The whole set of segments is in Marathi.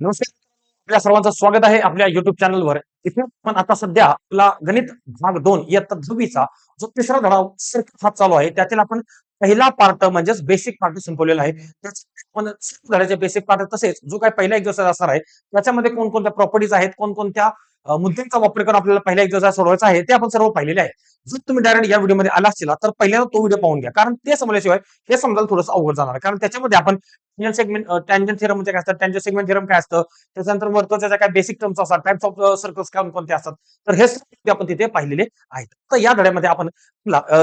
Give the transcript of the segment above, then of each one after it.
नमस्कार. आपल्या सर्वांचं स्वागत आहे आपल्या युट्यूब चॅनलवर इथे पण आता सध्या आपला गणित भाग दोन इयत्ता दहावीचा जो तिसरा धडा circuit हा चालू आहे. त्यातील आपण पहिला पार्ट म्हणजेच बेसिक पार्ट संपवलेला आहे. त्याच आपण धड्याचे बेसिक पार्ट तसेच जो काही पहिला एक दिवसाचा असणार आहे त्याच्यामध्ये कोणकोणत्या प्रॉपर्टीज आहेत कोणकोणत्या मुद्द्यांचा वापर करून आपल्याला पहिला एक्झरसाइज सोडवायचा आहे ते आपण सर्व पाहिलेले आहे. जर तुम्ही डायरेक्ट या व्हिडिओमध्ये आला असेल तर पहिल्यांदा तो व्हिडिओ पाहून घ्या. कारण ते समजल्याशिवाय हे समजायला थोडंसं अवघड जाणार आहे. कारण त्याच्यामध्ये आपण सेगमेंट टँजन थिरम म्हणजे काय असतं? टँजन सेगमेंट थिरम काय असतं? त्याच्यानंतर महत्त्वाच्या काय बेसिक टर्म्स असतात टाइप्स ऑफ सर्कल्स काय कोणते असतात? तर हे आपण तिथे पाहिलेले आहेत. तर या धड्यामध्ये आपण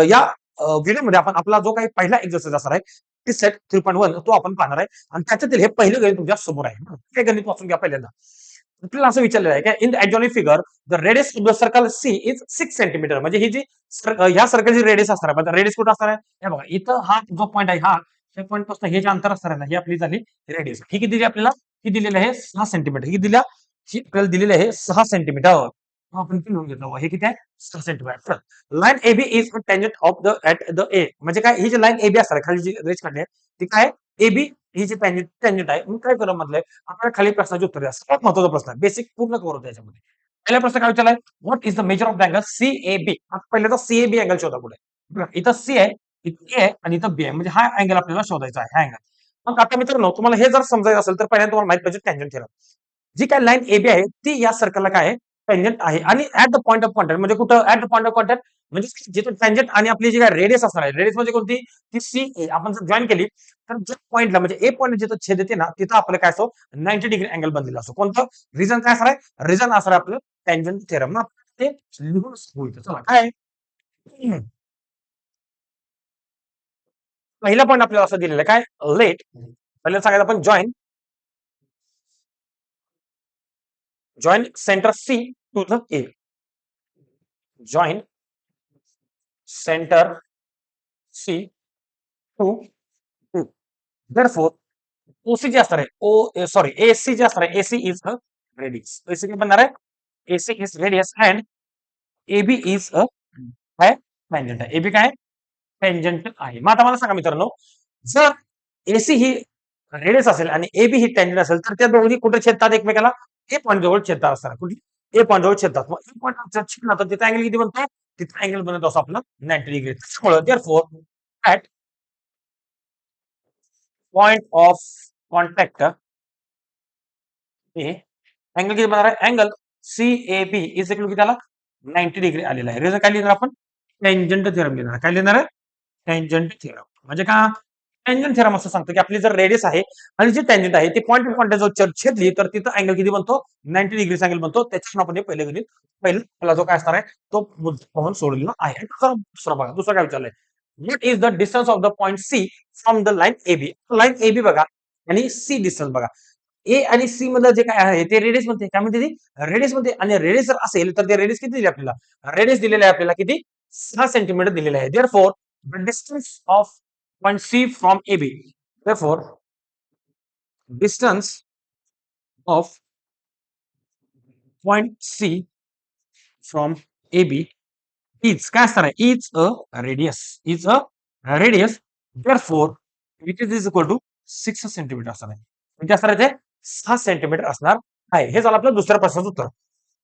या व्हिडिओमध्ये आपण आपला जो काही पहिला एक्झरसाइज असणार आहे ती सेट थ्री पॉईंट वन तो आपण पाहणार आहे. आणि त्याच्यातील हे पहिलं गणित तुमच्यासमोर आहे. हे गणित वाचून घ्या पहिल्यांदा. आपल्याला असं विचारलेलं आहे की in the adjoining figure the radius of the circle C is six centimetre म्हणजे ही जी ह्या सर्कलची रेडियस असणार आहे म्हणजे रेडियस कुठं असणार आहे? हे बघा इथं हा जो पॉईंट आहे हा त्या पॉईंटपासून हे जे अंतर असणार आहे ना ही आपली झाली रेडियस ही किती दिली आपल्याला? ही दिलेली आहे सहा सेंटीमीटर ही दिल्या ही आपल्याला दिलेली आहे सहा सेंटीमीटर आपण लिहून घेतो हे किती आहे? सहा centimetre line A B is tangent of the at the A म्हणजे काय? ही जी लाईन ए बी असणार खाली जी रेज काढली आहे ती काय A B he G tangent tangent आहे मग काय करा म्हटलंय आपल्याला खाली प्रश्नाचे उत्तर द्या. सगळ्यात महत्त्वाचा प्रश्न आहे. बेसिक पूर्ण करू त्याच्यामध्ये पहिला प्रश्न काय विचारलाय? What is the measure of the angle C A B पहिल्याचा C A B angle शोधा पुढे. इथं सी आहे इथं ए आहे आणि इथं बी आहे. म्हणजे हा अँगल आपल्याला शोधायचा आहे हा अँगल मग आता मित्रांनो तुम्हाला हे जर समजायचं असेल तर पहिल्यांदा तुम्हाला माहीत पाहिजे टँजंट थेरम जी काय लाईन ए बी आहे ती या सर्कलला काय आहे? टँजंट आहे. आणि at the point of contact म्हणजे कुठं at the point of contact म्हणजे जिथं टँजंट आणि आपली जी काय रेडियस असणार आहे रेडियस म्हणजे कोणती? ती सी ए आपण जर जॉईन केली तर ज्या पॉईंटला म्हणजे ए पॉईंट जिथं छेद येते ना तिथं आपलं काय असो नाईन्टी डिग्री अँगल बनलेला असतो. कोणतं? रिझन काय असणार आहे? रिझन असणार आहे आपलं टँजंट थेरम ना ते लिहून होईल चला काय? पहिला पॉईंट आपल्याला असं दिलेलं काय? लेट पहिल्यांदा सांगायला आपण join join centre C to the A join centre C to to therefore OC जे असणार आहे ओ सॉरी एसी जे असणार आहे AC is a radius AC काय बनणार आहे? AC is radius and AB is a काय टँजंट आहे. एबी काय? टँजंट आहे. मग आता मला सांगा मित्रांनो जर एसी ही रेडियस असेल आणि एबी ही टँजंट असेल तर त्या दोन्ही कुठे छेदतात एकमेकाला? ए पॉईंट जवळ छेदतात असणार कुठे ए पॉईंट जवळ छेदतात. मग ए पॉईंट छेदणार तर तिथे अँगल किती बनतो? तिथे अँगल बनत असतो आपला नाईन्टी डिग्री त्यामुळे therefore at point of contact A angle किती बनणार आहे? Angle C A B is equal किती आला? नाईन्टी डिग्री आलेला आहे. रिझन काय लिहिणार आपण? टेंजंट थेरम लिहिणार. काय लिहिणार आहे? टेंजंट थेरम म्हणजे का? टँजंट थेरम असं सांगतो की आपली जर रेडियस आहे आणि जी टँजंट आहे ती पॉईंट ऑफ कॉन्टॅक्ट जर छेदली तर तिथं अँगल किती बनतो? नाईन्टी डिग्री अँगल बनतो. त्याच्यातून आपण हे पहिले गणित पहिला आपला जो काय असणार आहे तो आपण पाहून सोडलेला आहे. दुसरा बघा दुसरा काय विचारलंय? What is the distance of the point C from the line A B line A B बघा आणि सी डिस्टन्स बघा. ए आणि सी मधलं जे काय आहे ते रेडियसमध्ये काय म्हणते रेडियसमध्ये आणि रेडियस जर असेल तर ते रेडियस किती दिली आपल्याला? रेडियस दिलेलं आहे आपल्याला किती? सहा सेंटीमीटर दिलेलं आहे. Therefore the distance of point C from A B therefore distance of point C from A B is काय असणार आहे is a radius is a radius therefore which is is equal to six centimetre असणार आहे म्हणजे असणार आहे ते सहा सेंटीमीटर असणार आहे. हे झालं आपलं दुसऱ्या प्रश्नाचं उत्तर.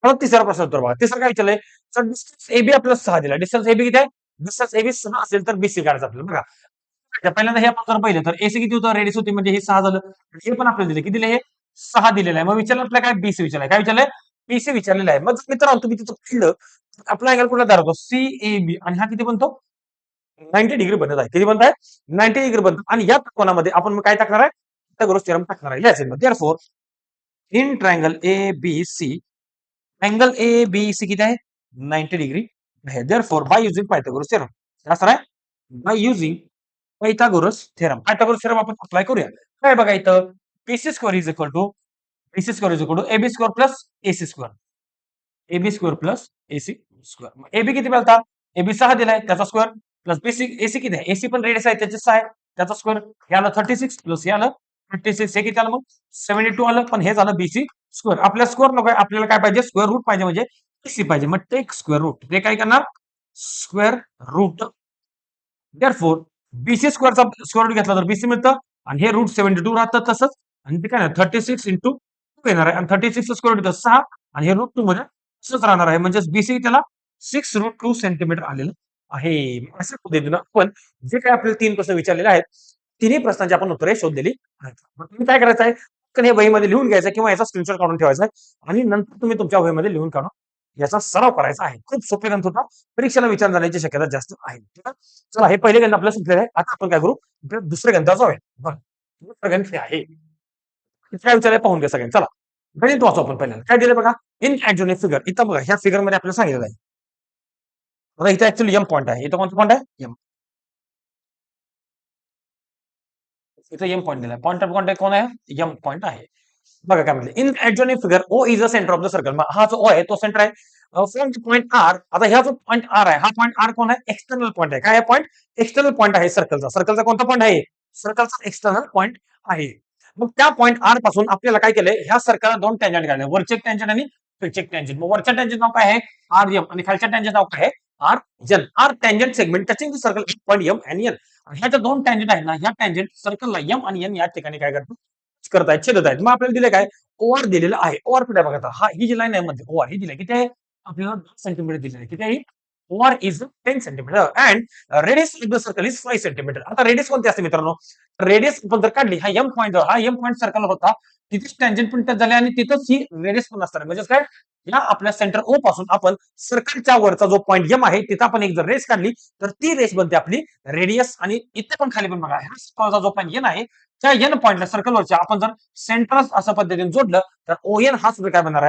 परत तिसऱ्या प्रश्नाचं उत्तर बघा. तिसरं काय विचारलंय? तर डिस्टन्स एबी आपल्याला सहा दिला. डिस्टन्स एबी किती आहे? डिस्टन्स एबी सहा असेल तर बीसी काढायचं आपल्याला. बघा. तर पहिल्यांदा हे आपण जर पाहिलं तर एसी किती होतं? रेडियस होती म्हणजे हे सहा झालं. हे पण आपल्याला दिले. किती दिले हे? सहा दिलेलं आहे. मग विचारलं आपल्याला काय बीसी विचारलाय. काय विचारलंय? बीसी विचारलेलं आहे. मग मित्रांनो तुम्ही तिथं पाहिलं आपला अँगल कुठला दाखवतो? सी ए बी आणि हा किती बनतो? नाईन्टी डिग्री बनत आहे. किती बनत आहे? नाईन्टी डिग्री बनतो. आणि या कोणामध्ये आपण मग काय टाकणार आहे? पिथागोरस थेरम टाकणार आहे. याच therefore in triangle A B C angle A B C किती आहे? नाईन्टी डिग्री आहे. Therefore by using Pythagoras theorem असणार आहे? By using Pythagoras theorem. Pythagoras theorem आपण अप्लाय करूया. काय बघा इथं? PC square is equal to AC square is equal to AB square plus AC square AB square plus AC square AB किती मिळता एबी सहा दिलाय त्याचा स्क्वेअर प्लस बीसी एसी किती आहे? एसी पण रेडियस आहे त्याचे सहा आहे त्याचा स्क्वेअर हे आलं थर्टी सिक्स प्लस याला आलं थर्टी सिक्स हे किती आलं मग? सेव्हन्टी टू आलं पण हे झालं बीसी स्क्वेअर आपल्या स्क्वेअर नको आपल्याला काय पाहिजे? स्क्वेअर रूट पाहिजे म्हणजे एसी पाहिजे. मग टेक स्क्वेअर रूट ते काय करणार? Square root therefore BC स्क्वेअरचा स्क्वेअर रूट घेतला तर बीसी मिळतं. आणि हे रूट सेव्हन्टी टू राहतं तसंच. आणि ते काय थर्टी सिक्स इंटू येणार आहे. आणि थर्टी सिक्स स्क्वेअर रूट सहा. आणि हे रूट टू मध्ये तसंच राहणार आहे. म्हणजे बीसी त्याला सिक्स रूट टू सेंटीमीटर आलेलं आहे. अशा पद्धतीनं आपण जे काय आपल्याला तीन प्रश्न विचारलेले आहेत तिन्ही प्रश्नांची आपण उत्तरे शोधलेली आहेत. तुम्ही काय करायचं आहे? हे वहीमध्ये लिहून घ्यायचं किंवा याचा स्क्रीनशॉट काढून ठेवायचा आहे. आणि नंतर तुम्ही तुमच्या वहीमध्ये लिहून काढून याचा सराव करायचा आहे. खूप सोपे ग्रंथ होता. परीक्षेला विचार जाण्याची शक्यता जास्त आहे. ठीक आहे? चला हे पहिले ग्रंथ आपल्याला सुटलेले आहे आता आपण काय करू? आपल्या दुसऱ्या गणितावर जाऊया बघा गणित आहे. काय विचार पाहून घ्या सगळ्यांनी. चला. गणित वाचू आपण पहिल्यांदा. काय दिलं बघा? In actually figure. इथं बघा ह्या फिगरमध्ये आपल्याला सांगितलं आहे. बघा इथं ऍक्च्युअली यम पॉईंट आहे. इथं कोणता पॉईंट आहे? यम इथं यम पॉईंट दिलाय. पॉईंट ऑफ कॉन्टॅक्ट कोण आहे? यम पॉईंट आहे. बघा काय in actually figure O is a centre of the circle हा जो ओ आहे तो सेंटर आहे. फ्रंट पॉईंट आर आता ह्या जो पॉईंट आर आहे, हा आर कोण आहे? एक्सटर्नल पॉईंट आहे. काय पॉईंट एक्सटर्नल पॉईंट आहे सर्कलचा सर्कलचा कोणता आहे? सर्कलचा एक्सटर्नल पॉईंट आहे. मग त्या पॉईंट आर पासून आपल्याला काय केलंय? ह्या सर्कलला दोन टँजंट काढले. वरचे टँजंट आणि खालचे टँजंट मग वरच्या टँजंट नाव काय आहे? आर एम आणि खालच्या टँजंट नाव काय आहे? R N R tangent segment touching the circle point M आणि एन ह्या ज्या दोन टँजंट आहेत ना, ह्या टँजंट सर्कलला एम आणि एन या ठिकाणी काय करत आहेत छेदत आहेत मग आपल्याला दिले काय? ओआर दिलेलं आहे. ओआर कुठे बघा आता? हा ही जी लाईन आहे मध्ये ओआर ही दिली किती आहे? आपल्याला दहा सेंटीमीटर दिलेलं आहे. किती आहे? OR is ten centimetre and radius of the circle is five centimetre आता रेडियस कोणती असते मित्रांनो? रेडियस पण जर काढली हा एम पॉईंट हा एम पॉईंट सर्कल होता तिथेच टँजंट पण झाले आणि तिथंच ही रेडियस पण असणार म्हणजे काय? या आपल्या सेंटर ओ पासून आपण सर्कलच्या वरचा जो पॉईंट एम आहे तिथं आपण एक जर रेस काढली तर ती रेस बनते आपली रेडियस आणि इथे पण खाली पण बघा ह्या सर्कलचा जो पॉईंट एन आहे एन पॉईंटला सर्कलवरच्या आपण जर सेंटर असं पद्धतीने ओ एन हा सुद्धा काय बनणार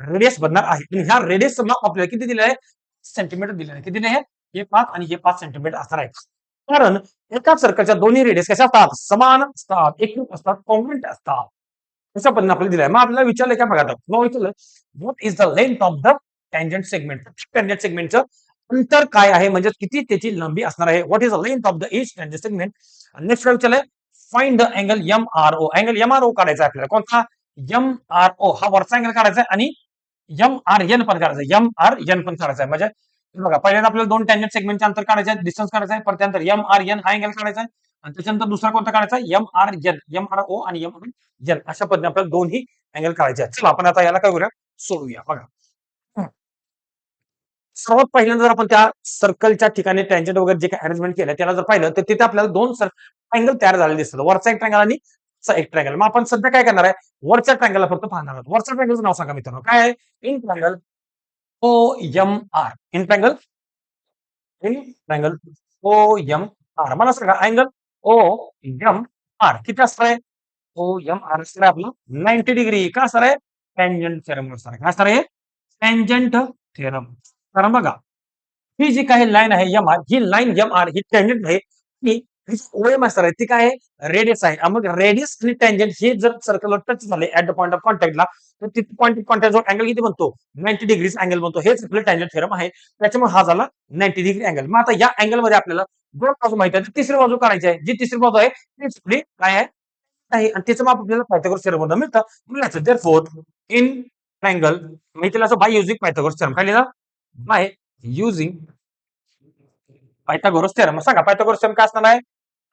रेडियस बनणार आहे. आणि ह्या रेडियस माप आपल्याला किती दिलं आहे? सेंटीमीटर दिले आहे. हे? हे सेंटीमीटर कारण एका दोन्ही रेडियस कशा समान असतात, एकरूप असतात कॉन्ग्रंट असतात. अशा is the length of the tangent segment tangent सेगमेंटचं अंतर काय आहे? म्हणजे is the length of the each tangent segment next find the angle M R O angle M R O काढायचा आपल्याला. कोणता? एम आर ओ हा वरचा अँगल काढायचा आहे आणि एम आर एन पण काढायचा यम एम आर एन पण काढायचा आहे. म्हणजे बघा पहिल्यांदा आपल्याला दोन टँजंट सेगमेंटचे अंतर काढायचे आहे. डिस्टन्स काढायचा आहे. परत त्यानंतर एम आर एन हा अँगल काढायचा आहे. आणि त्याच्यानंतर दुसरा कोणता काढायचा M R N M R O आणि एम एन अशा पद्धतीने आपल्याला दोन्ही अँगल काढायचे आहेत. चला आपण आता याला काय करूया? सोडूया बघा. सर्वात पहिल्यांदा जर आपण त्या सर्कलच्या ठिकाणी टँजंट वगैरे जे काही अरेंजमेंट केलं त्याला जर पाहिलं तर तिथे आपल्याला दोन अँगल तयार झालेले दिसतात. वरचा एक ट्रँगल आणि एक ट्रँगल मग आपण सध्या काय करणार आहे? वरच्या ट्रँगलला फक्त पाहणार आहोत. वरच्या ट्रँगलचं नाव सांगा मित्रांनो. काय आहे? In triangle O M R. In triangle in triangle O M R. मला सांगा अँगल ओ एम आर. किती असणार आहे? ओ एम आर असणार आहे आपलं नाईन्टी डिग्री का असणार आहे? टँजंट थेरम असणार आहे काय असणार आहे? टँजंट थेरम कारण बघा ही जी काही लाईन आहे यम आर ही लाईन एम आर ही टँजंट आहे ही ओएम असणार आहे ती काय आहे? रेडियस आहे. मग रेडियस आणि टँजंट हे जर सर्कलवर टच झाले ऍट द पॉईंट ऑफ कॉन्टॅक्टला तर तिथे पॉईंट ऑफ कॉन्टॅक्ट जो अँगल किती बनतो? नाईन्टी डिग्रीज अँगल बनतो. हेच आपलं टँजंट थेरम आहे. त्याच्यामुळे हा झाला नाईन्टी डिग्री अँगल मग आता या अँगलमध्ये आपल्याला दोन बाजू माहिती आहे. तिसरी बाजू करायची आहे. जी तिसरी बाजू आहे ती आपली काय आहे? आहे. आणि त्याचं माप आपल्याला पायथागोरस थेरम मिळतं. मिळायचं देअर फोर्थ इन ट्रँगल मी असं बाय युझिंग पायथागोरस थेरम काय लिहिलं? बाय युझिंग पायथागोरस थेरम सांगा पायथागोरस थेरम काय असणार आहे?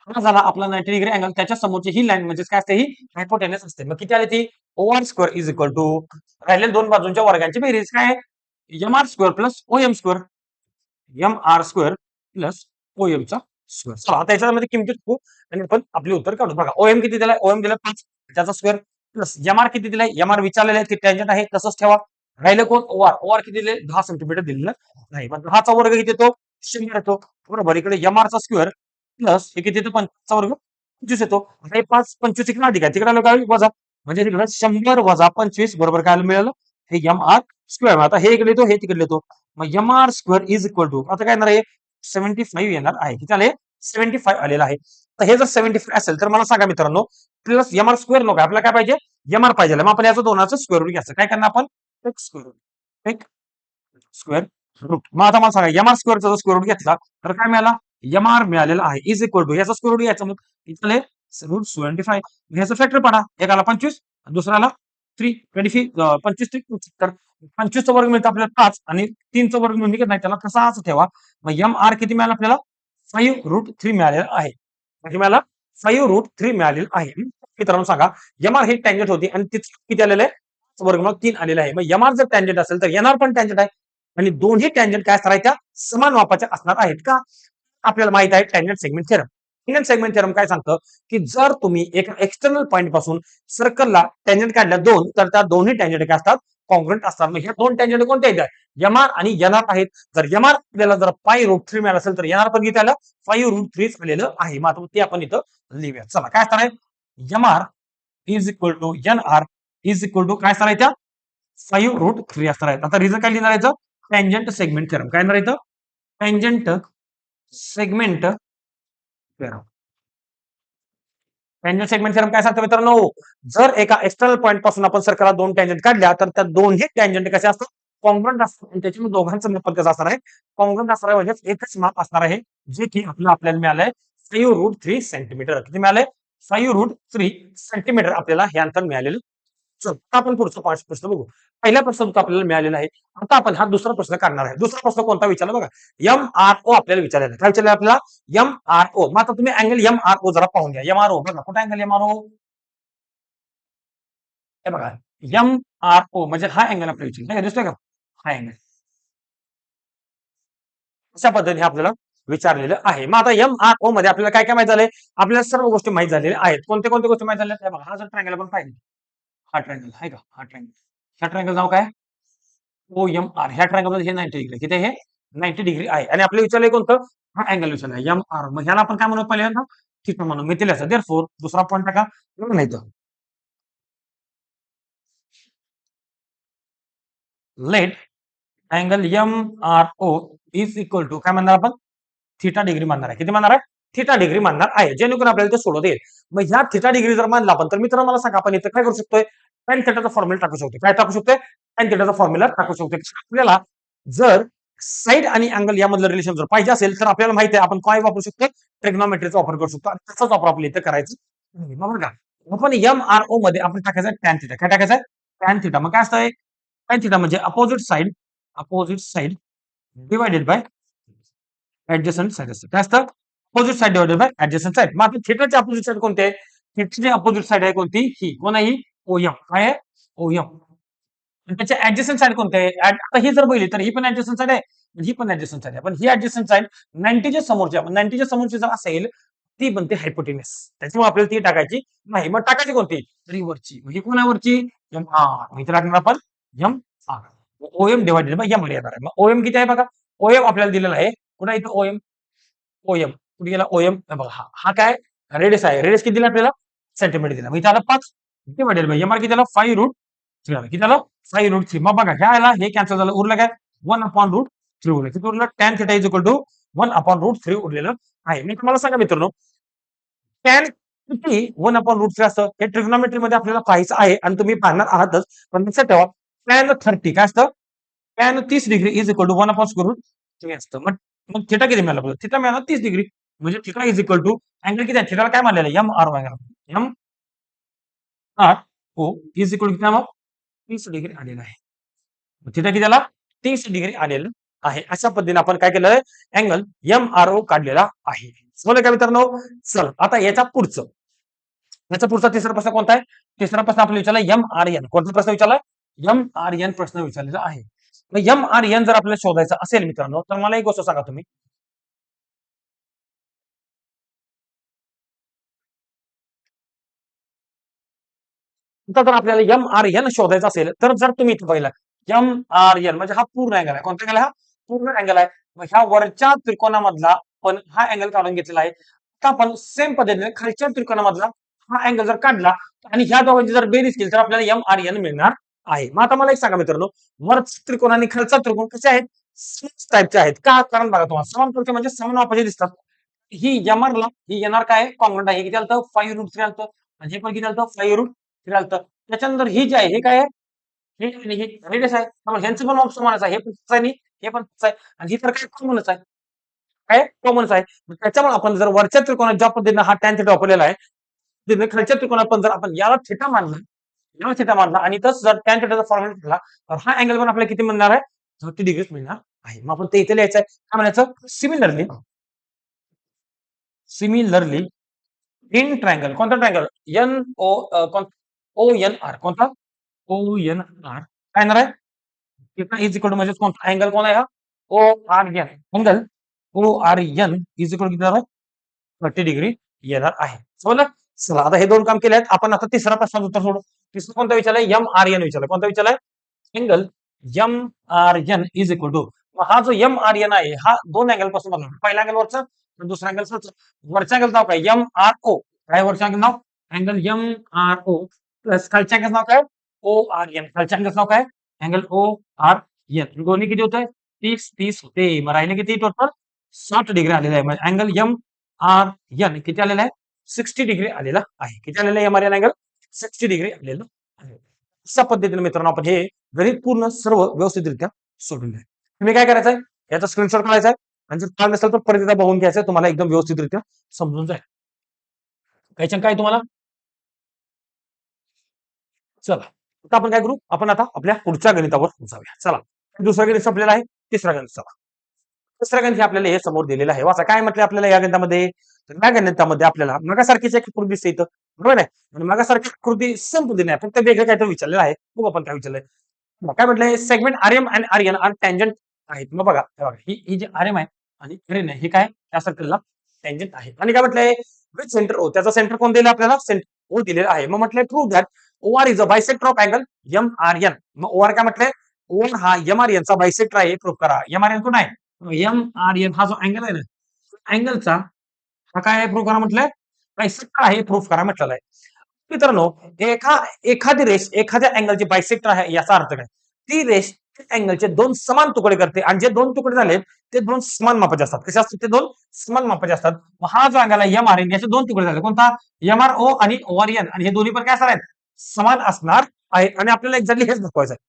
हा झाला आपला नाईन्टी डिग्री अँगल त्याच्या समोरची ही लाईन म्हणजे काय असते? ही हायपोटेनस असते. मग किती आली ती? O R square is equal to राहिलेल्या दोन बाजूंच्या वर्गांची बेरीज. काय M R square plus O M square M R square plus O M चा स्क्वेअर चला आता याच्यामध्ये किमती टाकू आणि आपण आपले उत्तर काढू. बघा ओ एम किती दिलाय? ओ एम दिलाय पाच. त्याचा स्क्वेअर प्लस एम आर किती दिलाय? एम आर विचारलेलं आहे ते टँजंट आहे. तसंच ठेवा. राहिलं कोण? ओ आर ओ आर किती दिले? दहा सेंटीमीटर दिलेलं नाही मग दहाचा वर्ग किती येतो? शंभर येतो. बरोबर इकडे एम चा स्क्वेअर प्लस हे किती येतो? पंचचा वर्ग पंचवीस येतो. आता हे पाच पंचवीस इकडे अधिक आहे. तिकडे आलं काय वजा. म्हणजे तिकडे शंभर वजा पंचवीस बरोबर काय मिळालं? हे एम आर स्क्वेअर आता हे इकडे येतो हे तिकडे येतो. मग M R square is equal to आता काय येणार आहे? सेव्हन्टी फाईव्ह येणार आहे. किती आले सेव्हन्टी फाईव्ह आलेलं आहे. तर हे जर सेव्हन्टी फाईव्ह असेल तर मला सांगा मित्रांनो प्लस एम आर स्क्वेअर नको आपल्याला काय पाहिजे? एम आर पाहिजे. मग आपण याचं दोनाचं स्क्वेअर रूट घ्यायचं. काय करणार आपण? एक स्क्वेअर रूट एक स्क्वेअर रूट मग आता मला सांगा एमआर स्क्वेअरचा जर स्क्वेअर रूट घेतला तर काय मिळाला? एम आर मिळालेला आहे. इज इक्वल टू याचा स्क्वेअर रूट घ्यायचा मग. इथले रूट सेव्हन्टी फाईव्ह ह्याचं फॅक्टर पडा. एकाला पंचवीस दुसऱ्याला थ्री ट्वेंटी फी पंचवीस थ्री तर पंचवीसचा वर्ग मिळतो आपल्याला पाच आणि तीनचा वर्ग मिळून नाही त्याला तसाच ठेवा. मग एम आर किती मिळाला आपल्याला? फाईव्ह रूट थ्री मिळालेलं आहे. किती मिळाला फाईव्ह रूट थ्री मिळालेलं आहे. मित्रांनो सांगा एम आर ही टँजंट होती आणि तिथे किती आलेलं आहे? वर्गमूळ तीन आलेला आहे. मग एम आर जर टँजंट असेल तर एनआर पण टँजंट आहे. आणि दोन्ही टँजंट काय असणार आहे त्या समान मापाच्या असणार आहेत का? आपल्याला माहीत आहे tangent segment theorem tangent segment theorem काय सांगतं? की जर तुम्ही एका एक्सटर्नल पॉईंटपासून सर्कलला टँजंट काढल्या दोन तर त्या दोन्ही टँजंट काय असतात? कॉन्ग्रंट असतात. मग ह्या दोन टँजंट कोणत्या आहेत? एमआर आणि एनआर आहेत. जर एमआर आपल्याला जर फाय रूट थ्री मिळालं असेल तर एनआर पण घेता आलं? फाईव्ह रूट थ्रीच आलेलं आहे. मग आता ते आपण इथं लिहूया. चला काय असणार आहे? MR is equal to N R is equal to काय असणार आहे फाईव्ह रूट थ्री असणार आहेत आता रिझल्ट काय लिहिणार आहे टँजंट सेगमेंट थेरम काय येणार इथं? Tangent segment theorem tangent segment theorem काय सांगतो मित्रांनो? जर एका एक्सटर्नल पॉईंटपासून आपण सरकारला दोन टँजंट काढल्या तर त्या दोन्ही टँजंट कसे असतात? कॉन्ग्रंट असतात. आणि त्याच्यामुळे दोघांचं माप कसं असणार आहे? कॉन्ग्रंट असणार आहे म्हणजे एकच माप असणार आहे जे की आपलं आपल्याला मिळालंय फाईव्ह रूट थ्री सेंटीमीटर किती मिळालंय? फाईव्ह रूट थ्री सेंटीमीटर आपल्याला हे अंतर मिळालेलं चल आता आपण पुढचा पाच प्रश्न बघू. पहिला प्रश्न तो आपल्याला मिळालेला आहे आता आपण हा दुसरा प्रश्न करणार आहे. दुसरा प्रश्न कोणता विचारला बघा. एम आर ओ आपल्याला विचारलेला काय विचारलं आपल्याला? एम आर ओ मग आता तुम्ही अँगल एम आर ओ जरा पाहून घ्या. एम आर ओ बघा. कुठं अँगल एम आर ओ हे बघा. एम आर ओ म्हणजे हा अँगल आपल्याला विचारला. दिसतोय का? हा अँगल अशा पद्धतीने आपल्याला विचारलेलं आहे. मग आता एम आर ओ मध्ये आपल्याला काय काय माहीत झालंय? आपल्याला सर्व गोष्टी माहीत झालेल्या आहेत. कोणत्या कोणत्या गोष्टी माहीत झाल्या आहेत? बघा. हा जर ट्रँगल आपण पाहिजे हा ट्रँगल आहे का? हा ट्रँगल ह्या ट्रँगल नाव काय? ओ एम आर ह्या ट्रँगल मध्ये हे डिग्री किती? हे? डिग्री आहे. आणि आपल्याला विचारलंय कोणतं? हा अँगल विचारलाय एम आर मग ह्याला आपण काय देर फोर दुसरा point let M R O is equal to म्हणणार आपण? थिटा डिग्री मानणार आहे. किती आहे? थिटा डिग्री मानणार आहे. जेणेकरून आपल्याला ते सोडवता येईल. मग ह्या थिटा डिग्री जर मानला आपण तर मित्रांनो मला सांगा आपण इथं काय करू शकतोय? टॅन थिटाचा फॉर्म्युला टाकू शकतो काय टाकू शकतोय? टॅन थिटाचा फॉर्म्युला टाकू शकतो आपल्याला जर साईड आणि अँगल यामधलं रिलेशन जर पाहिजे असेल तर आपल्याला माहिती आहे आपण काय वापरू शकतो ट्रेग्नॉमेट्रीचा वापर करू शकतो. आणि त्याचाच वापर आपल्या इथं करायचं नाही. मग बघा आपण एम आर ओ मध्ये आपण टाकायचं टॅन थिटा काय टाकायचं टॅन थिटा मग काय असतंय टॅन थिटा म्हणजे opposite side opposite side divided by adjacent side असतं. काय असतं? Opposite side divided by adjacent side मग आता थिटाची अपोजिट साइड कोणते आहे? अपोजिट साइड आहे कोणती? ही. कोण आहे ओएम काय आहे? ओएम त्याच्या ऍडजस्टंट साइड कोणते आहे? आता ही जर बघितली तर ही पण ऍडजस्टंट साइड आहे ही पण ऍडजस्टंट साइड आहे. पण ही ऍडजस्टंट साइड नाईन्टीच्या समोरची आपण नाईन्टीच्या समोरची जर असेल ती बनते हायपोटिनस त्याच्यामुळे आपल्याला ती टाकायची नाही. मग टाकायची कोणती? तरी वरची. म्हणजे कोणावरची? एम आर इथे टाकणार आपण M R OM divided by M येणार आहे. मग ओएम किती आहे बघा? ओएम आपल्याला दिलेला आहे. कुठं इथं ओएम ओएम कुठे गेला? ओएम बघा हा हा काय? रेडियस आहे. रेडियस किती दिला आपल्याला? सेंटीमीटर दिला. मग इथे आला पाच. डिवायडेड बाय एम आर किती आला? फाईव्ह रूट थ्री आला. किती आलं? फाईव्ह रूट थ्री मग बघा ह्या आला हे कॅन्सल झालं उरलं काय? वन अपॉन रूट थ्री उरलं. किती उरलं? Tan theta is equal to one upon root three उरलेलं आहे. मी तुम्हाला सांगा मित्रांनो टॅन किती वन अपॉन रूट थ्री असतं? हे ट्रिग्नॉमेट्री मध्ये आपल्याला पाहायचं आहे आणि तुम्ही पाहणार आहातच. पण लक्षात ठेवा टॅन थर्टी काय असतं? टॅन तीस degree is equal to one upon square root three असतं. मग मग थिटा किती मिळाला? आपल्याला थिटा मिळाला तीस डिग्री म्हणजे theta is equal to angle किती आहे? थिटाला काय मानलेलं आहे? M R angle M R O is equal किती मग तीस डिग्री आलेला आहे. थिटा किती आला? तीस डिग्री आलेलं आहे. अशा पद्धतीने आपण काय केलं अँगल एम आर ओ काढलेला आहे. समजलं का मित्रांनो? चल आता याच्या पुढचं. याचा पुढचा तिसरा प्रश्न कोणता आहे? तिसरा प्रश्न आपल्याला विचारला एम आर एन कोणता प्रश्न विचारला? एम आर एन प्रश्न विचारलेला आहे. एम आर एन जर आपल्याला शोधायचं असेल मित्रांनो तर मला एक गोष्ट सांगा तुम्ही. आता जर आपल्याला एम आर एन शोधायचं असेल तर जर तुम्ही इथं पाहिला एम आर एन म्हणजे हा पूर्ण अँगल आहे. कोणता अँगल हा? पूर्ण अँगल आहे. मग ह्या वरच्या त्रिकोणामधला पण हा अँगल काढून घेतलेला आहे. आता आपण सेम पद्धतीने खालच्या त्रिकोणामधला हा अँगल जर काढला आणि ह्या दोघांची जर बेरीज केली तर आपल्याला एम आर एन मिळणार आहे. मग आता मला एक सांगा मित्रांनो वरचा त्रिकोण आणि खालचा त्रिकोण कसे आहेत? टाईपचे आहेत. का? कारण बघा तुम्हाला समान प्रकारचे म्हणजे समान वापरचे दिसतात. ही एमआरला ही येणार काय? कॉन्ग्रंट आहे किती आलं फाईव्ह रूट थ्री आलं आणि हे पण किती आलं फाईव्ह रूट थ्री त्याच्यानंतर ही जी आहे हे काय आहे? हे हे रेडियस आहे. त्यामुळे ह्यांचं पण माप समानच आहे. हे पण आहे हे पण आहे. आणि ही तर काय कॉमनच आहे? काय कॉमनच आहे? त्याच्यामुळे आपण जर वरच्या त्रिकोणात ज्या पद्धतीने हा टॅन थिटा वापरलेला आहे खालच्या त्रिकोणात पण जर आपण याला थिटा मानला याला थिटा मानला आणि तस जर टॅन थिटाचा फॉर्म्युला ठेवला तर हा अँगल पण आपल्याला किती मिळणार आहे? थर्टी डिग्रीज मिळणार आहे. मग आपण ते इथे लिहायचं आहे. काय म्हणायचं? सिमिलरली सिमिलरली इन ट्रायंगल कोणता triangle N O O N R कोणता? ओ एन आर काय येणार आहे? इज़ इक्वल टू म्हणजे कोणता? अँगल कोण आहे हा? O R N angle O R N is equal किती आहे? थर्टी डिग्री येणार आहे. समजलं? चला, आता हे दोन काम केले आहेत. आपण आता तिसरा प्रश्नाचं उत्तर सोडू. तिसरा कोणता विचारलाय एम आर एन विचारलाय कोणता विचारलाय angle M R N is equal to हा जो एम आर एन आहे, हा दोन अँगल पासून बनला पहिला अँगल वरचा दुसरा अँगल खालचा वरच्या अँगल नाव काय? एम आर ओ काय वरच्या अँगल नाव? Angle M R O plus angle नाव काय ओ आर एन खालच्या अँगल नाव काय अँगल ओ आर एन दोन्ही किती होत तीस तीस होते मग राहिले किती टोटल साठ डिग्री आलेला आहे एम आर एन किती आलेला आहे डिग्री आलेला आहे किती आहे डिग्री आलेलं आहे अशा पद्धतीने मित्रांनो आपण हे पूर्ण सर्व व्यवस्थितरित्या सोडून द्या तुम्ही काय करायचंय? याचा स्क्रीनशॉट काढायचा आहे. आणि जर काढ नसेल तर परत एकदा बघून घ्यायचं तुम्हाला एकदम व्यवस्थितरित्या समजून जाईल. काय काय तुम्हाला? चला. आता आपण काय करू? आपण आता आपल्या पुढच्या गणितावर जाऊया. चला. दुसरा गणित संपलेला आहे. तिसरा गणित चला. तिसरा गणित हे आपल्याला हे समोर दिलेलं आहे. हो, वाचा काय म्हटलं आपल्याला या गणितामध्ये? तर या गणितामध्ये आपल्याला मगासारखीच एक कृती दिसते. इथं बरोबर आहे आणि मगासारखी कृती संपली नाही. फक्त वेगळं काहीतरी विचारलेलं आहे. मग आपण काय विचारलंय? मग काय म्हटलंय? सेगमेंट आर्यम एम आणि आर एन टँजंट आहेत. मग बघा. हे बघा. ही ही जी आर आहे आणि आर आहे हे काय? त्या सर्कलला टँजंट आहे. आणि काय म्हटलंय? विथ सेंटर ओ त्याचा सेंटर कोण दिलं आपल्याला? सेंटर ओ दिलेला आहे. मग म्हटलंय through that O R is a bisector of angle M R N मग ओ आर काय म्हटलंय? ओन हा एम आर एनचा बायसेक्टर आहे प्रूफ करा. एम आर एन कोण आहे एम आर एन हा जो अँगल आहे ना अँगलचा हा काय प्रूफ करा म्हटलंय? बायसेक्टर आहे प्रूफ करा म्हटलेला आहे. मित्रांनो एका एखादी रेष एखाद्या अँगलची बायसेक्टर आहे याचा अर्थ काय? ती रेष अँगलचे दोन समान तुकडे करते. आणि जे दोन तुकडे झाले ते दोन समान मापाचे असतात. कसे असतात? ते दोन समान मापाचे असतात. मग हा जो अँगल आहे एम आर एन याचे दोन तुकडे झाले. कोणता? एम आर ओ आणि ओ आर एन आणि हे दोन्ही पण काय असणार आहेत? समान असणार आहे आणि आपल्याला एक्झॅक्टली हेच दाखवायचं आहे.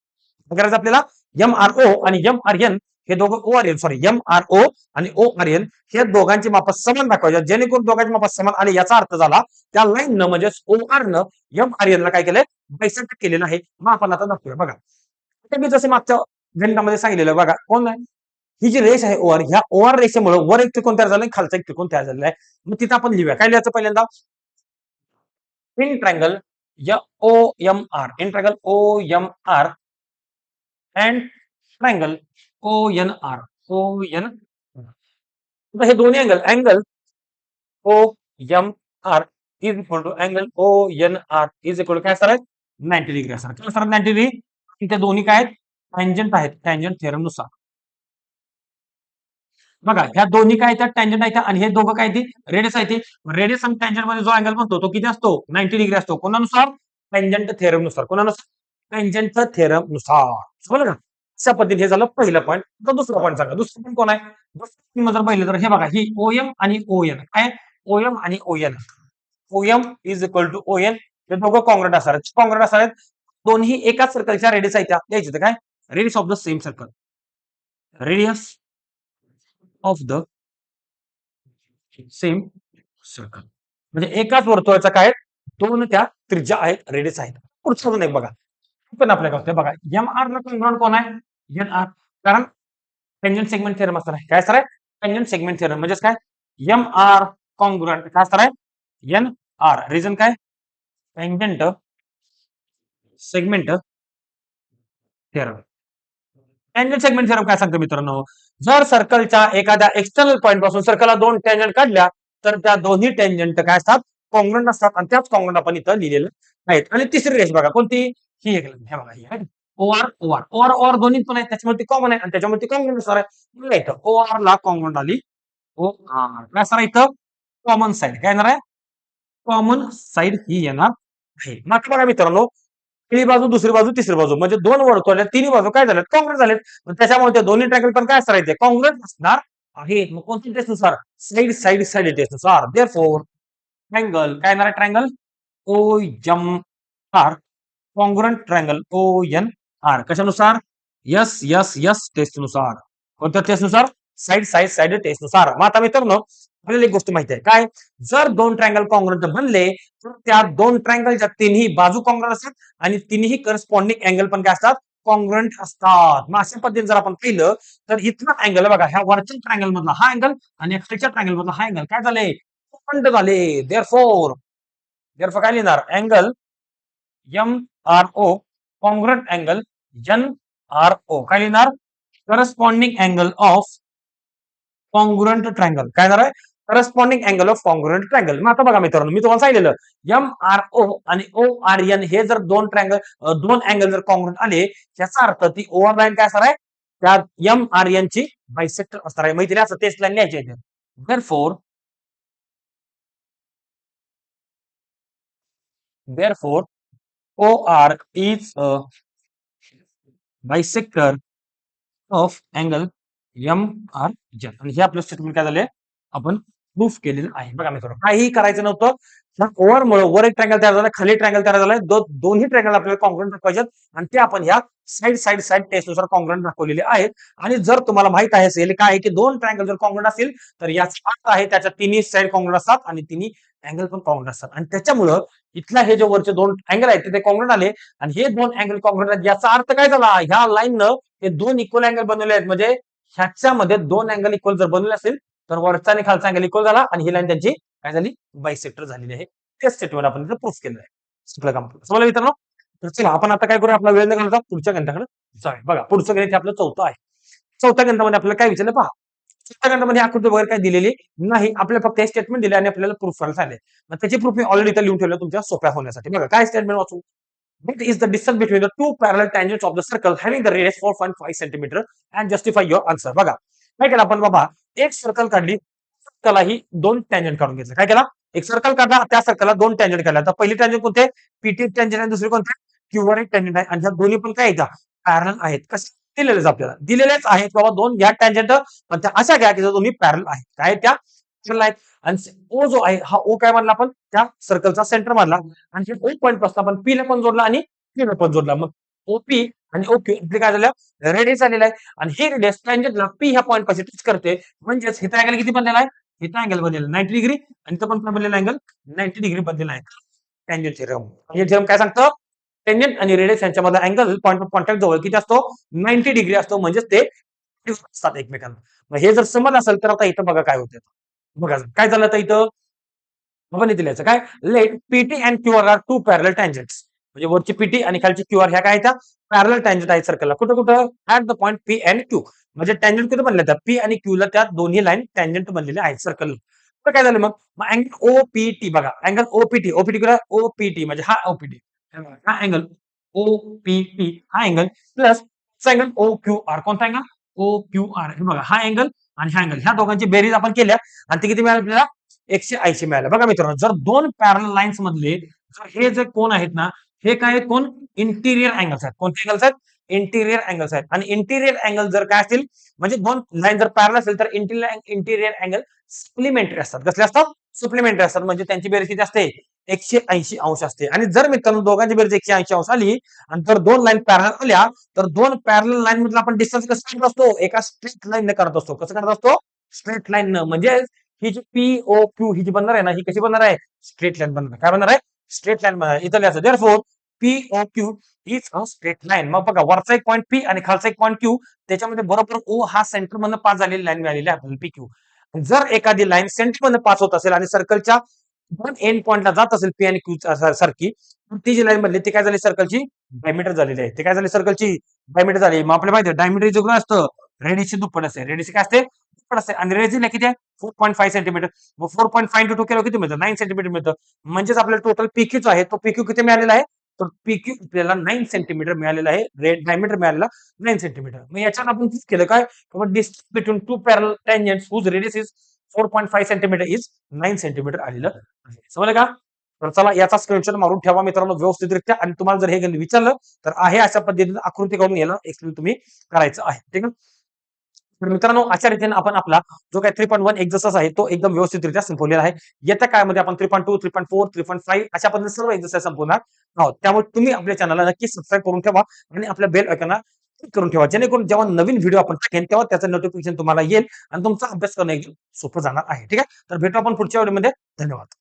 करायचं आपल्याला? एम आर ओ आणि एम आर एन हे दोघं O R N sorry M R O आणि ओ आर एन हे दोघांची माप समान दाखवायचे जेणेकरून दोघांची माप समान आणि याचा अर्थ झाला त्या लाईन न म्हणजे ओ आर न एम आर एन ला काय केलंय? बायसेक्ट केलेलं आहे. मग आपण आता दाखवूया. बघा. आता मी जसे मागच्या घंटामध्ये सांगितलेलं बघा कोण आहे? ही जी रेष आहे ओआर ह्या ओआर रेषेमुळे वर एक त्रिकोण तयार झाला खालचा एक त्रिकोण तयार झालेला आहे. मग तिथं आपण लिहूया. काय लिहायचं पहिल्यांदा? इन ट्रँगल या O M R in triangle O M R and triangle O N R O N आता हे दोन्ही angle angle O M R is equal to angle O N R is equal to काय असणार नाईन्टी डिग्री असणार काय असणार नाईन्टी डिग्री त्या दोन्ही काय आहेत? टँजंट आहेत. टँजंट थेरमनुसार. बघा ह्या दोन्ही काय त्या टँजंट आहेत आणि हे दोघं काय ती रेडियस आहे ती रेडियस आणि टँजंटमध्ये जो अँगल बनतो तो किती असतो? नाईन्टी डिग्री असतो. कोणानुसार? टँजंट थेरमनुसार. कोणानुसार? टँजंट थेरमनुसार. समजलं का? अशा पद्धतीने हे झालं पहिलं पॉईंट तर दुसरा पॉईंट सांगा. दुसरं पॉईंट कोण आहे? दुसरं जर पाहिलं तर हे बघा ही ओएम आणि ओएन काय? ओएम आणि ON OM is equal to ON हे दोघं कॉन्ग्रेट असणार आहेत. कॉन्ग्रेट असणार आहेत. दोन्ही एकाच सर्कलच्या रेडियस आहेत त्या. द्यायचे काय? Radius of the same circle radius of the same circle म्हणजे एकाच वर्तुळाचा काय दोन त्या त्रिज्या आहेत रेडियस आहेत. पुढचं अजून एक बघा. पण आपल्या गावते बघा. एम आर ला कॉन्ग्रॉन कोण आहे? एन आर कारण टेंजन सेगमेंट थेरम असणार आहे. काय असणार आहे? टेंजन सेगमेंट थेरम म्हणजेच काय? एम आर कॉन्ग्रॉन्ट काय असणार आहे? एन आर रिझन काय? Tangent segment theorem tangent segment theorem काय सांगतो मित्रांनो? जर सर्कलच्या एखाद्या एक्सटर्नल पॉईंटपासून सर्कलला दोन टँजंट काढल्या तर त्या दोन्ही टँजंट काय असतात? कॉंग्रंट असतात आणि त्याच कॉंग्रंट आपण इथं लिहिलेलं आहेत आणि तिसरी रेष बघा. कोणती? ही एक. हे बघा ही आहे. O R O R O R दोन्ही पण आहे त्याच्यामुळे ती कॉमन आहे आणि त्याच्यामुळे ती सर असणार आहे. इथं ओ आर ला कॉंग्रंट आली. ओ आर काय असणार इथं? कॉमन साईड काय येणार आहे? कॉमन साईड ही येणार आहे. मात्र बघा मित्रांनो. पहिली बाजू दुसरी बाजू तिसरी बाजू. म्हणजे दोन वर्तुळ तिन्ही बाजू काय झाल्यात काँग्रेस झालेत. त्याच्यामुळे त्या दोन्ही ट्रँगल पण काय असणार काँग्रेस असणार आहे मग कोणती टेस्टनुसार? साईड साईड साईड टेस्टनुसार. देअर फोर ट्रँगल काय येणार triangle O M R congruent triangle O N R कशानुसार? Yes yes S टेस्टनुसार. कोणत्या टेस्टनुसार? साईड साईड साईड टेस्टनुसार. मग आता मित्रांनो आपल्याला एक गोष्ट माहिती आहे. काय? जर दोन ट्रँगल कॉन्ग्रंट बनले तर त्या दोन ट्रँगलच्या तिन्ही बाजू कॉन्ग्रंट असतात आणि तिन्ही करस्पॉन्डिंग अँगल पण काय असतात? कॉन्ग्रंट असतात. मग अशा पद्धतीने जर आपण पाहिलं तर इथला अँगल बघा ह्या वरच्या ट्रँगल मधला हा अँगल आणि खालच्या ट्रँगल मधला हा अँगल काय झालंय बंद झाले. देअर फोर देअर फोर काय लिहिणार? Angle M R O congruent angle N R O काय लिहिणार? Corresponding angle of congruent triangle काय येणार आहे corresponding angle of congruent triangle मग आता बघा मित्रांनो मी तुम्हाला सांगितलेलं एम आर ओ आणि ओ आर एन हे जर दोन ट्रँगल दोन अँगल जर कॉन्ग्रंट आले त्याचा अर्थ ती ओव्हर लाईन काय असणार आहे? त्या एम आर एन ची बायसेक्टर असणार आहे. माहिती असं तेच लाईन लिहायची आहे therefore therefore OR bisector of angle M R N आणि हे आपलं स्टेटमेंट काय झालंय? आपण प्रूफ केलेलं आहे. बघा मित्रांनो काहीही करायचं नव्हतं. ओव्हर मुळे वर एक ट्रँगल तयार झाला खाली ट्रँगल तयार झाला दो- दोन्ही ट्रँगल आपल्याला कॉन्ग्रंट दाखवायचे आणि ते आपण ह्या साईड साईड साईड टेस्टनुसार कॉन्ग्रंट दाखवलेले आहेत. आणि जर तुम्हाला माहीत आहे असेल काय आहे की दोन ट्रँगल जर कॉन्ग्रंट असेल तर याचा अर्थ आहे त्याच्या तिन्ही साईड कॉन्ग्रंट असतात आणि तिन्ही अँगल पण कॉन्ग्रंट असतात. आणि त्याच्यामुळं इथला हे जे वरचे दोन अँगल आहेत ते कॉन्ग्रंट आले. आणि हे दोन अँगल कॉन्ग्रंट आहेत याचा अर्थ काय झाला? ह्या लाईननं हे दोन इक्वल अँगल बनवले आहेत. म्हणजे ह्याच्यामध्ये दोन अँगल इक्वल जर बनवले असेल तर वरचा आणि खालचा अँगल इक्वल झाला आणि ही लाईन त्यांची काय झाली? बायसेक्टर झालेली आहे. ते स्टेटमेंट आपण इथं प्रूफ केलं आहे. सगळं काम समजलं मित्रांनो. तर चला आपण आता काय करू आपला वेळ न घालता पुढच्या गणिताकडे जाऊया. बघा पुढचं गणित आपलं चौथं आहे. चौथ्या गणितामध्ये आपल्याला काय विचारलं? पहा. चौथ्या गणितामध्ये आकृती वगैरे काय दिलेली नाही. आपल्याला फक्त हे स्टेटमेंट दिले आणि आपल्याला प्रूफ करायला झाले त्याचे त्याची प्रूफ मी ऑलरेडी इथं लिहून ठेवलं तुमच्या सोप्या होण्यासाठी. बघा काय स्टेटमेंट वाचू? What is the distance between the two parallel tangents of the circle having the radius 4.5 centimeter and justify your answer? बघा काय केलं आपण बाबा? एक सर्कल काढली सर्कलला ही दोन टँजंट काढून घेतलं. काय केला? एक सर्कल काढला त्या सर्कलला दोन टँजंट काढला. तर पहिली टँजंट कोणते? पीटी टँजंट आणि दुसरी कोणते? क्यूवर एक टँजंट आहे. आणि ह्या दोन्ही पण काय येतात पॅरल आहेत. कसे? दिलेलेच आपल्याला. दिलेलेच आहेत बाबा दोन. घ्या टँजंट पण त्या अशा घ्या की ज्या दोन्ही पॅरल आहेत. काय त्या? आहेत आणि ओ जो आहे हा ओ काय मानला आपण? त्या सर्कलचा सेंटर मानला. आणि हे ओ पॉईंटपासून आपण पी ला पण जोडला आणि Q ला पण जोडला. मग ओपी आणि ओक्यू आपले काय झालं? रेडियस आलेला आहे. आणि हे रेडियस टँजंटला पी ह्या पॉईंटपासून टच करते म्हणजेच हे अँगल किती बनलेला आहे? हिता अँगल बनलेला नाईन्टी डिग्री आणि तो पण बनलेला अँगल नाईन्टी डिग्री बनलेला आहे. टँजेंट थिरम म्हणजे थिरम काय सांगतं? टेंजंट आणि रेडियस यांच्यामध्ये अँगल पॉईंट ऑफ कॉन्टॅक्ट जवळ किती असतो? नाईन्टी डिग्री असतो. म्हणजेच ते असतात एकमेकांना. मग हे जर समज असेल तर आता इथं बघा काय होतं बघा काय झालं आता इथं? आपण इथे लिहायचं काय? Let PT and Q R are two parallel tangents म्हणजे वरची पीटी आणि खालची क्यूआर ह्या काय त्या पॅरल टँजंट आहे सर्कलला कुठं कुठं? At the point P and Q म्हणजे टँजंट कुठे बनले पी आणि क्यू ला त्या दोन्ही लाईन टँजंट बनलेले आहेत सर्कल तर काय झालं मग? अँगल ओपीटी बघा. अँगल ओपीटी ओपीटी कुठं? ओपीटी म्हणजे हा ओपीटी हा अँगल ओपीटी हा angle plus angle O Q R कोणता अँगल ओ क्यू आर हे बघा हा अँगल आणि अँगल ह्या दोघांची बेरीज आपण केल्या. आणि ते किती मिळालं आपल्याला? एकशे ऐंशी मिळालं बघा मित्रांनो जर दोन पॅरल लाईन्स मधले जर हे जे कोण आहेत ना हे काय आहेत कोण? इंटिरियर अँगल्स आहेत. कोणते अँगल्स आहेत? इंटिरियर अँगल्स आहेत आणि इंटिरियर अँगल जर काय असतील म्हणजे दोन लाईन जर पॅरल असेल तर इंटिरियर इंटिरियर अँगल सप्लिमेंटरी असतात. कसले असतात? सप्लिमेंटरी असतात. म्हणजे त्यांची बेरीज किती असते? एकशे ऐंशी अंश असते. आणि जर मित्रांनो दोघांची बेरीज एकशे ऐंशी अंश आली आणि जर दोन लाईन पॅरल आल्या तर दोन पॅरल लाईन मधला आपण डिस्टन्स कसं करत असतो? एका स्ट्रेट लाईन करत असतो. कसं करत असतो? स्ट्रेट लाईन म्हणजे ही जी पी ओ क्यू ही जी बनणार आहे ना ही कशी बनणार आहे? स्ट्रेट लाईन बनणार काय बनणार आहे? स्ट्रेट लाईन बनणार इथं लिहायचं therefore P O Q is a straight line मग बघा वरचा एक पॉईंट पी आणि खालचा एक पॉईंट क्यू त्याच्यामध्ये बरोबर ओ हा सेंटर मधनं पास झालेली लाईन मिळालेली आहे आपल्याला पी क्यू जर एखादी लाईन सेंटर मधनं पास होत असेल आणि सर्कलच्या दोन एंड पॉइंटला जात असेल पी आणि क्यू सारखी ती जी लाईन बनली ती काय झाली? सर्कलची डायमीटर झालेली आहे. ती काय झाली? सर्कलची डायमीटर झाली. मग आपल्याला माहिती डायमीटर जो काय असतं रेडियसची दुप्पट असते. रेडियस काय असते? दुप्पट असते. आणि रेडियस किती आहे? फोर पॉईंट फाईव्ह सेंटीमीटर मग फोर पॉईंट फाईव्ह टू केलं किती मिळतं? नाईन सेंटीमीटर मिळतं. म्हणजेच आपल्याला टोटल पीक्यूच आहे तो पीक्यू किती मिळालेला आहे? तर पीक्यू आपल्याला नाईन सेंटीमीटर मिळालेला आहे. रेड डायमीटर मिळालेला नाईन सेंटीमीटर मग याच्यात आपण प्रूफ केलं काय? Distance between two parallel tangents whose radius is four point five centimetre is nine centimetre आलेलं आहे. समजलं का? तर चला याचा स्क्रीनशॉट मारून ठेवा मित्रांनो व्यवस्थितरित्या. आणि तुम्हाला जर हे विचारलं तर आहे अशा पद्धतीने आकृती करून याला एक्सप्लेन तुम्ही करायचं आहे. ठीक आहे? तर मित्रांनो अशा रीतीने आपण आपला जो काही थ्री पॉईंट वन एक्झरसाइज आहे तो एकदम व्यवस्थितरित्या संपवलेला आहे. येत्या काळामध्ये आपण three point two three point four three point five अशा पद्धतीने सर्व एक्झरसाइज संपवणार आहोत. त्यामुळे तुम्ही आपल्या चॅनलला नक्की सबस्क्राईब करून ठेवा आणि आपल्या बेल ऐकना क्लिक करून ठेवा. जेणेकरून जेव्हा नवीन व्हिडिओ आपण टाकेन तेव्हा त्याचं नोटिफिकेशन तुम्हाला येईल आणि तुमचा अभ्यास करणं एकदम सोपं जाणार आहे. ठीक आहे? तर भेटू आपण पुढच्या व्हिडिओमध्ये धन्यवाद.